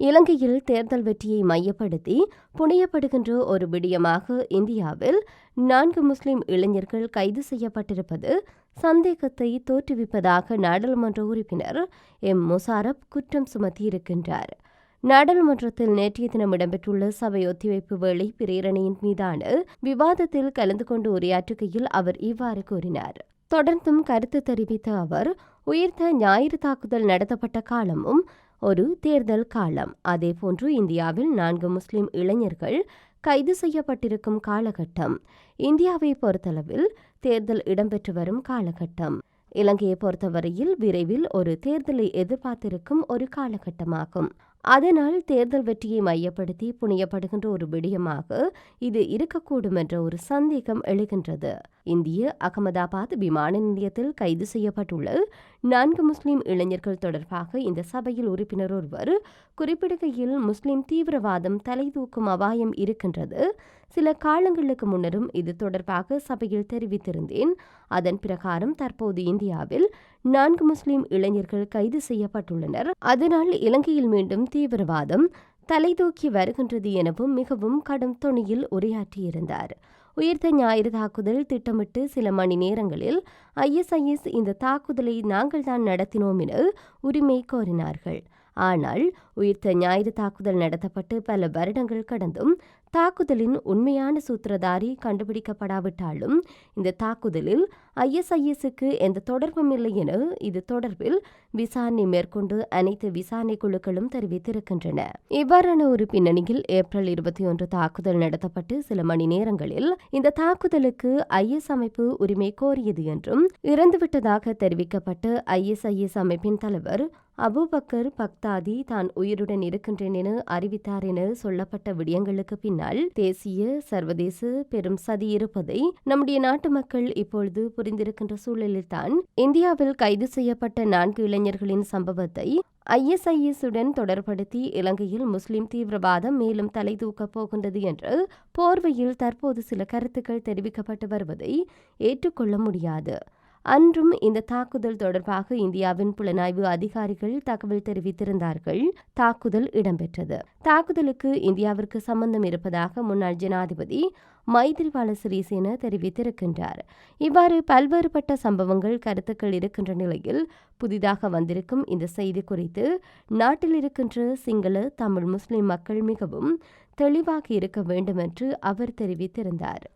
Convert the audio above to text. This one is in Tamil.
இலங்கையில் தேர்தல் வெற்றியை மையப்படுத்தி புனையப்படுகின்ற ஒரு விடயமாக இந்தியாவில் நான்கு முஸ்லிம் இளைஞர்கள் கைது செய்யப்பட்டிருப்பது சந்தேகத்தை தோற்றுவிப்பதாக நாடாளுமன்ற உறுப்பினர் எம் முசாரப் குற்றம் சுமத்தியிருக்கின்றார். நாடாளுமன்றத்தில் நேற்றைய தினம் இடம்பெற்றுள்ள சபை ஒத்திவைப்பு வேளை பிரேரணையின் மீதான விவாதத்தில் கலந்து கொண்டு உரையாற்றுகையில் அவர் இவ்வாறு கூறினார். தொடர்ந்தும் கருத்து தெரிவித்த அவர் உயிர்த்த ஞாயிறு தாக்குதல் நடத்தப்பட்ட காலமும் ஒரு தேர்தல் காலம். அதேபோன்று இந்தியாவில் நான்கு முஸ்லிம் இளைஞர்கள் கைது செய்யப்பட்டிருக்கும் காலகட்டம். இந்தியாவை பொறுத்தளவில் தேர்தல் இடம்பெற்று வரும் காலகட்டம். இலங்கையை பொறுத்தவரையில் விரைவில் ஒரு தேர்தலை எதிர்பார்த்திருக்கும் ஒரு காலகட்டமாகும். அதனால் தேர்தல் வெற்றியை மையப்படுத்தி புனையப்படுகின்ற ஒரு விடயமாக இது இருக்கக்கூடும் என்ற ஒரு சந்தேகம் எழுகின்றது. இந்திய அகமதாபாத் விமான நிலையத்தில் கைது செய்யப்பட்டுள்ள நான்கு முஸ்லிம் இளைஞர்கள் தொடர்பாக இந்த சபையில் உறுப்பினர் ஒருவர் குறிப்பிடுகையில் முஸ்லிம் தீவிரவாதம் தலை தூக்கும் அபாயம் இருக்கின்றது. சில காலங்களுக்கு முன்னரும் இது தொடர்பாக சபையில் தெரிவித்திருந்தேன். அதன் பிரகாரம் தற்போது இந்தியாவில் நான்கு முஸ்லிம் இளைஞர்கள் கைது செய்யப்பட்டுள்ளனர். அதனால் இலங்கையில் மீண்டும் தீவிரவாதம் தலை தூக்கி வருகின்றது எனவும் மிகவும் கடும் துணியில் உரையாற்றியிருந்தார். உயிர்த்த ஞாயிறு தாக்குதல் திட்டமிட்டு சில மணி நேரங்களில் ஐஎஸ்ஐஎஸ் இந்த தாக்குதலை நாங்கள்தான் நடத்தினோம் என உரிமை கோரினார்கள். ஆனால் உயிர்த்த ஞாயிறு தாக்குதல் நடத்தப்பட்டு பல வருடங்கள் கடந்தும் தாக்குதலின் உண்மையான சூத்திரதாரி கண்டுபிடிக்கப்படாவிட்டாலும் இந்த தாக்குதலில் ஐஎஸ்ஐஎஸ்க்கு எந்த தொடர்பும் இல்லை என இது தொடர்பில் விசாரணை மேற்கொண்டு அனைத்து விசாரணை குழுக்களும் தெரிவித்திருக்கின்றன. இவ்வாறான ஒரு பின்னணியில் ஏப்ரல் இருபத்தி ஒன்று தாக்குதல் நடத்தப்பட்டு சில மணி நேரங்களில் இந்த தாக்குதலுக்கு ஐஎஸ் அமைப்பு உரிமை கோரியது என்றும் இறந்துவிட்டதாக தெரிவிக்கப்பட்டு ஐஎஸ்ஐஎஸ் அமைப்பின் தலைவர் அபுபக்கர் பக்தாதி தான் உயிருடன் இருக்கின்றேன் என அறிவித்தார் என சொல்லப்பட்ட விடயங்களுக்கு பின்னால் தேசிய சர்வதேச பெரும் சதி இருப்பதை நம்முடைய நாட்டு மக்கள் இப்பொழுது புரிந்திருக்கின்ற சூழலில்தான் இந்தியாவில் கைது செய்யப்பட்ட நான்கு இளைஞர்களின் சம்பவத்தை ஐஎஸ்ஐஎஸ் உடன் தொடர்படுத்தி இலங்கையில் முஸ்லிம் தீவிரவாதம் மேலும் தலை தூக்கப் போகின்றது என்று போர்வையில் தற்போது சில கருத்துக்கள் தெரிவிக்கப்பட்டு வருவதை ஏற்றுக்கொள்ள முடியாது. அன்றும் இந்த தாக்குதல் தொடர்பாக இந்தியாவின் புலனாய்வு அதிகாரிகள் தகவல் தெரிவித்திருந்தார்கள். தாக்குதல் இடம்பெற்றது. தாக்குதலுக்கு இந்தியாவிற்கு சம்பந்தம் இருப்பதாக முன்னாள் ஜனாதிபதி மைத்ரிபால சிறிசேன தெரிவித்திருக்கின்றார். இவ்வாறு பல்வேறுபட்ட சம்பவங்கள் கருத்துக்கள் இருக்கின்ற நிலையில் புதிதாக வந்திருக்கும் இந்த செய்தி குறித்து நாட்டில் இருக்கின்ற சிங்கள தமிழ் முஸ்லிம் மக்கள் மிகவும் தெளிவாக இருக்க வேண்டும் என்று அவர் தெரிவித்திருந்தார்.